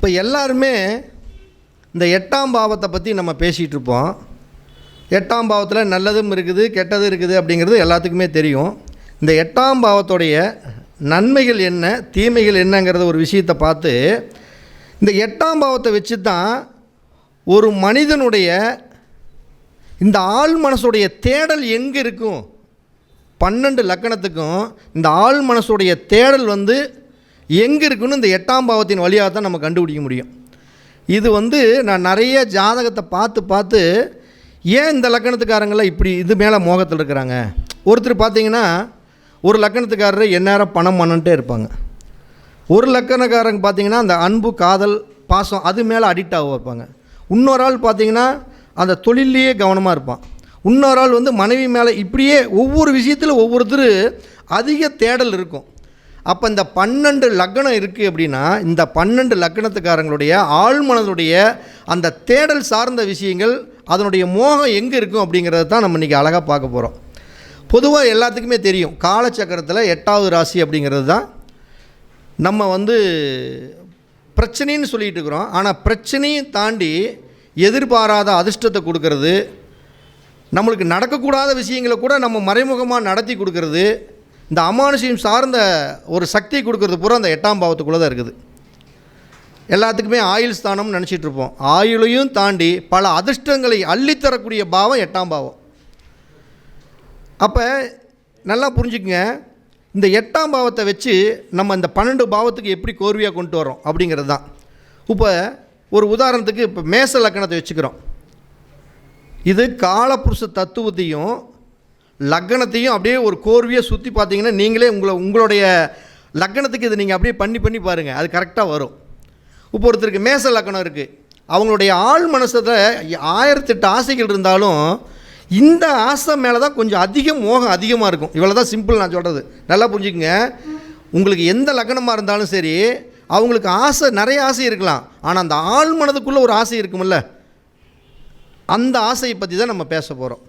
இப்போ எல்லாருமே இந்த எட்டாம் பாவத்தை பற்றி நம்ம பேசிகிட்டு இருப்போம். எட்டாம் பாவத்தில் நல்லதும் இருக்குது கெட்டதும் இருக்குது அப்படிங்கிறது எல்லாத்துக்குமே தெரியும். இந்த எட்டாம் பாவத்துடைய நன்மைகள் என்ன தீமைகள் என்னங்கிறத ஒரு விஷயத்தை பார்த்து இந்த எட்டாம் பாவத்தை வச்சு தான் ஒரு மனிதனுடைய இந்த ஆள் மனசுடைய தேடல் எங்கே இருக்கும்? பன்னெண்டு லக்கணத்துக்கும் இந்த ஆள் மனசுடைய தேடல் வந்து எங்கே இருக்குன்னு இந்த எட்டாம் பாவத்தின் வழியாக தான் நம்ம கண்டுபிடிக்க முடியும். இது வந்து நான் நிறைய ஜாதகத்தை பார்த்து பார்த்து ஏன் இந்த லக்கணத்துக்காரங்களாம் இப்படி இது மேலே மோகத்தில் இருக்கிறாங்க? ஒருத்தர் பார்த்தீங்கன்னா ஒரு லக்கணத்துக்காரர் எந்நேரம் பணம் பண்ணன்ட்டே இருப்பாங்க. ஒரு லக்கணக்காரங்க பார்த்தீங்கன்னா அந்த அன்பு காதல் பாசம் அது மேலே அடிக்ட் ஆக வைப்பாங்க. இன்னொரு ஆள் பார்த்தீங்கன்னா அந்த தொழிலையே கவனமாக இருப்பான். இன்னொரு ஆள் வந்து மனைவி மேலே இப்படியே ஒவ்வொரு விஷயத்தில் ஒவ்வொருத்தர் அதிக தேடல் இருக்கும். அப்போ இந்த பன்னெண்டு லக்னம் இருக்குது அப்படின்னா இந்த பன்னெண்டு லக்கணத்துக்காரங்களுடைய ஆழ்மனதுடைய அந்த தேடல் சார்ந்த விஷயங்கள் அதனுடைய மோகம் எங்கே இருக்கும் அப்படிங்கிறத தான் நம்ம இன்றைக்கி அழகாக பார்க்க போகிறோம் பொதுவாக எல்லாத்துக்குமே தெரியும். காலச்சக்கரத்தில் எட்டாவது ராசி அப்படிங்கிறது தான் நம்ம வந்து பிரச்சனைன்னு சொல்லிகிட்டு இருக்கிறோம். ஆனால் பிரச்சனையும் தாண்டி எதிர்பாராத அதிர்ஷ்டத்தை கொடுக்கறது நம்மளுக்கு நடக்கக்கூடாத விஷயங்களை கூட நம்ம மறைமுகமாக நடத்தி கொடுக்கறது இந்த அமானுஷியம் சார்ந்த ஒரு சக்தி கொடுக்கறது பூரா அந்த எட்டாம் பாவத்துக்குள்ளே தான் இருக்குது. எல்லாத்துக்குமே ஆயுள் ஸ்தானம்னு நினச்சிட்டு இருப்போம். ஆயுளையும் தாண்டி பல அதிர்ஷ்டங்களை அள்ளித்தரக்கூடிய பாவம் எட்டாம் பாவம். அப்போ நல்லா புரிஞ்சுக்குங்க. இந்த எட்டாம் பாவத்தை வச்சு நம்ம இந்த பன்னெண்டு பாவத்துக்கு எப்படி கோர்வையாக கொண்டு வரோம் அப்படிங்கிறது தான் இப்போ ஒரு உதாரணத்துக்கு இப்போ மேச லக்கணத்தை வச்சுக்கிறோம். இது காலப்புருஷ தத்துவத்தையும் லக்கணத்தையும் அப்படியே ஒரு கோர்வையை சுற்றி பார்த்தீங்கன்னா நீங்களே உங்களை உங்களுடைய லக்கணத்துக்கு இதை நீங்கள் அப்படியே பண்ணி பண்ணி பாருங்கள் அது கரெக்டாக வரும். இப்போ ஒருத்தருக்கு மேச லக்கணம் இருக்குது அவங்களுடைய ஆள் மனசில் ஆயிரத்தெட்டு ஆசைகள் இருந்தாலும் இந்த ஆசை மேலே தான் கொஞ்சம் அதிகம் மோகம் அதிகமாக இருக்கும். இவ்வளோ தான் சிம்பிள் நான் சொல்கிறது நல்லா புரிஞ்சுக்கங்க. உங்களுக்கு எந்த லக்கணமாக இருந்தாலும் சரி அவங்களுக்கு ஆசை நிறைய ஆசை இருக்கலாம். ஆனால் அந்த ஆள் மனதுக்குள்ளே ஒரு ஆசை இருக்குமில்ல அந்த ஆசையை பற்றி தான் நம்ம பேச போகிறோம்